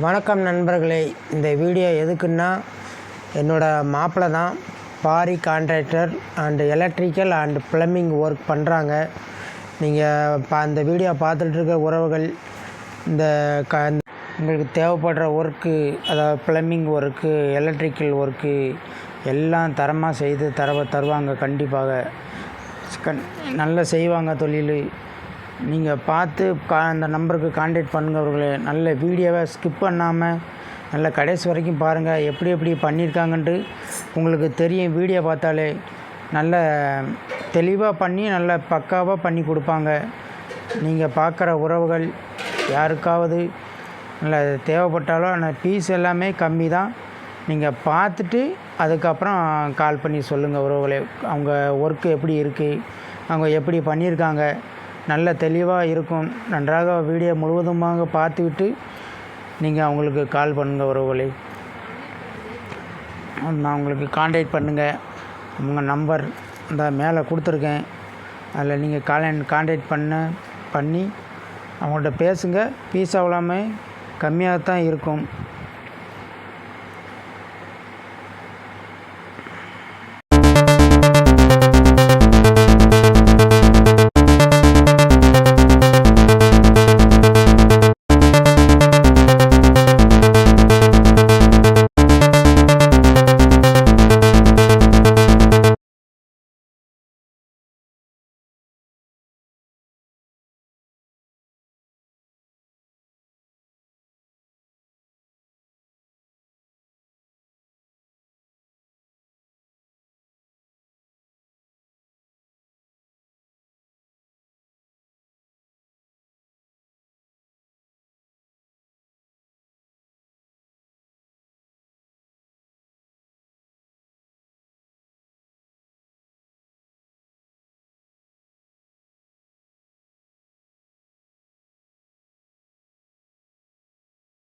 வணக்கம் நண்பர்களே இந்த வீடியோ எதுக்குன்னா என்னோடய மாப்பிள்ளை தான் Pari contractor and electrical and plumbing work பண்ணுறாங்க நீங்கள் பா அந்த வீடியோ பார்த்துட்ருக்க உறவுகள் இந்த க உங்களுக்கு தேவைப்படுற ஒர்க்கு அதாவது ப்ளம்பிங் ஒர்க்கு எலக்ட்ரிக்கல் ஒர்க்கு எல்லாம் தரமாக செய்து தர தருவாங்க கண்டிப்பாக. கண் நல்லா செய்வாங்க தொழில். நீங்கள் பார்த்து கா அந்த நம்பருக்கு காண்டாக்ட் பண்ணுங்கவர்களே. நல்ல வீடியோவை ஸ்கிப் பண்ணாமல் நல்ல கடைசி வரைக்கும் பாருங்கள் எப்படி எப்படி பண்ணியிருக்காங்கன்ட்டு உங்களுக்கு தெரியும் வீடியோ பார்த்தாலே. நல்ல தெளிவாக பண்ணி நல்ல பக்காவாக பண்ணி கொடுப்பாங்க. நீங்கள் பார்க்குற உறவுகள் யாருக்காவது நல்ல தேவைப்பட்டாலும் ஆனால் ஃபீஸ் எல்லாமே கம்மி தான் நீங்கள் பார்த்துட்டு அதுக்கப்புறம் கால் பண்ணி சொல்லுங்கள் உறவுகளை. அவங்க ஒர்க்கு எப்படி இருக்குது அவங்க எப்படி பண்ணியிருக்காங்க நல்ல தெளிவாக இருக்கும். நன்றாக வீடியோ முழுவதுமாக பார்த்துவிட்டு நீங்கள் அவங்களுக்கு கால் பண்ணுங்கள் உறவுகளை நான் உங்களுக்கு காண்டாக்ட் பண்ணுங்கள் உங்கள் நம்பர் இந்த மேலே கொடுத்துருக்கேன். அதில் நீங்கள் கால் காண்டாக்ட் பண்ண பண்ணி அவங்கள்ட்ட பேசுங்க. பீஸ் அவ்வளோமே கம்மியாக தான் இருக்கும்.